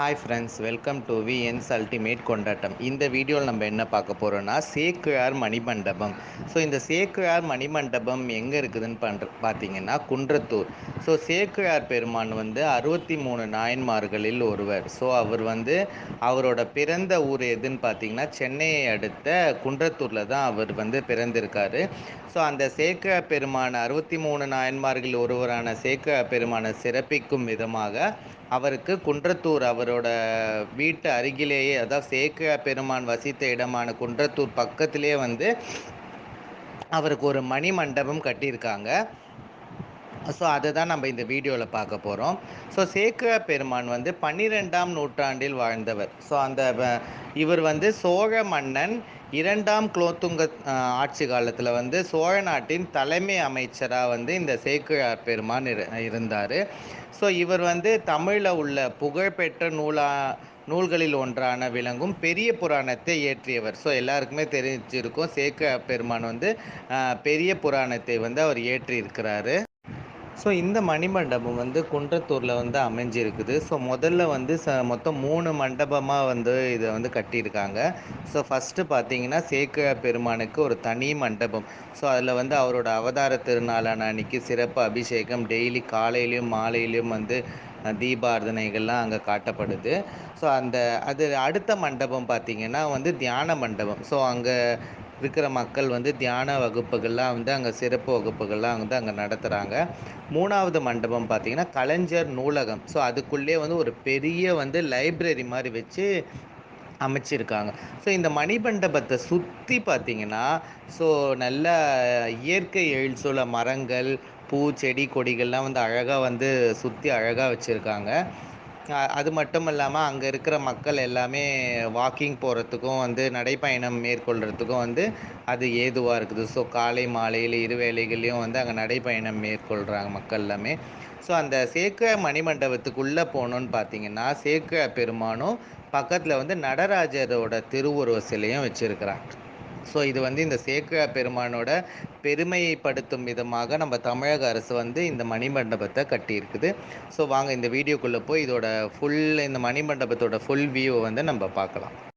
Hi friends welcome to VNS ultimate கொண்டாட்டம் இந்த வீடியோவில் நம்ம என்ன பார்க்க போகிறோன்னா சேக்குழார் மணிமண்டபம். ஸோ இந்த சேக்குழார் மணிமண்டபம் எங்கே இருக்குதுன்னு பண்ற பார்த்தீங்கன்னா குன்றத்தூர். ஸோ சேக்கிழார் பெருமான் வந்து அறுபத்தி மூணு நாயன்மார்களில் ஒருவர். ஸோ அவர் வந்து அவரோட பிறந்த ஊர் எதுன்னு பார்த்தீங்கன்னா சென்னையை அடுத்த குன்றத்தூரில் தான் அவர் வந்து பிறந்திருக்காரு. ஸோ அந்த சேக்க பெருமான் அறுபத்தி மூணு நாயன்மார்களில் ஒருவரான சேக்கிழார் பெருமானை சிறப்பிக்கும் விதமாக அவருக்கு குன்றத்தூர் அவரோட வீட்டு அருகிலேயே அதாவது சேக்க பெருமான் வசித்த இடமான குன்றத்தூர் பக்கத்திலே வந்து அவருக்கு ஒரு மணி மண்டபம் கட்டியிருக்காங்க. ஸோ அதை தான் நம்ம இந்த வீடியோவில் பார்க்க போகிறோம் ஸோ சேக்க பெருமான் வந்து பன்னிரெண்டாம் நூற்றாண்டில் வாழ்ந்தவர். ஸோ அந்த வ- இவர் வந்து சோழ மன்னன் இரண்டாம் குலோத்துங்க ஆட்சி காலத்தில் வந்து சோழ நாட்டின் தலைமை அமைச்சராக வந்து இந்த சேக்கிழார் பெருமான் இரு இருந்தார். ஸோ இவர் வந்து தமிழில் உள்ள புகழ்பெற்ற நூலா நூல்களில் ஒன்றான விளங்கும் பெரிய புராணத்தை இயற்றியவர். ஸோ எல்லாருக்குமே தெரிஞ்சிருக்கும் சேக்க பெருமான் வந்து பெரிய புராணத்தை வந்து அவர் இயற்றியிருக்கிறாரு. ஸோ இந்த மணிமண்டபம் வந்து குன்றத்தூரில் வந்து அமைஞ்சிருக்குது. ஸோ முதல்ல வந்து ச மொத்தம் மூணு மண்டபமாக வந்து இதை வந்து கட்டியிருக்காங்க. ஸோ ஃபஸ்ட்டு பார்த்தீங்கன்னா சேக்க பெருமானுக்கு ஒரு தனி மண்டபம். ஸோ அதில் வந்து அவரோட அவதார திருநாளான அன்னைக்கு சிறப்பு அபிஷேகம் டெய்லி காலையிலையும் மாலையிலையும் வந்து தீபாரதனைகள்லாம் அங்கே காட்டப்படுது. ஸோ அந்த அது அடுத்த மண்டபம் பார்த்திங்கன்னா வந்து தியான மண்டபம். ஸோ அங்கே இருக்கிற மக்கள் வந்து தியான வகுப்புகள்லாம் வந்து அங்கே சிறப்பு வகுப்புகள்லாம் வந்து அங்கே நடத்துகிறாங்க மூணாவது மண்டபம் பார்த்திங்கன்னா கலைஞர் நூலகம். ஸோ அதுக்குள்ளே வந்து ஒரு பெரிய வந்து லைப்ரரி மாதிரி வச்சு அமைச்சிருக்காங்க. ஸோ இந்த மணிமண்டபத்தை சுற்றி பார்த்தீங்கன்னா ஸோ நல்ல இயற்கை எழுச்சொல மரங்கள் பூ செடி கொடிகள்லாம் வந்து அழகாக வந்து சுற்றி அழகாக வச்சுருக்காங்க. அது மட்டும் இல்லாமல் அங்கே இருக்கிற மக்கள் எல்லாமே வாக்கிங் போகிறதுக்கும் வந்து நடைப்பயணம் மேற்கொள்கிறதுக்கும் வந்து அது ஏதுவாக இருக்குது. ஸோ காலை மாலையில் இரு வேளைகள்லையும் வந்து அங்கே நடைப்பயணம் மேற்கொள்கிறாங்க மக்கள் எல்லாமே. ஸோ அந்த சேக்க மணிமண்டபத்துக்குள்ளே போகணுன்னு பார்த்தீங்கன்னா சேக்க பெருமானும் பக்கத்தில் வந்து நடராஜரோட திருவுருவ சிலையும் வச்சுருக்கிறாங்க. ஸோ இது வந்து இந்த சேக்க பெருமானோட பெருமைப்படுத்தும் விதமாக நம்ம தமிழக அரசு வந்து இந்த மணிமண்டபத்தை கட்டியிருக்குது. ஸோ வாங்க இந்த வீடியோக்குள்ளே போய் இதோட ஃபுல் இந்த மணிமண்டபத்தோட ஃபுல் வியூவை வந்து நம்ம பார்க்கலாம்.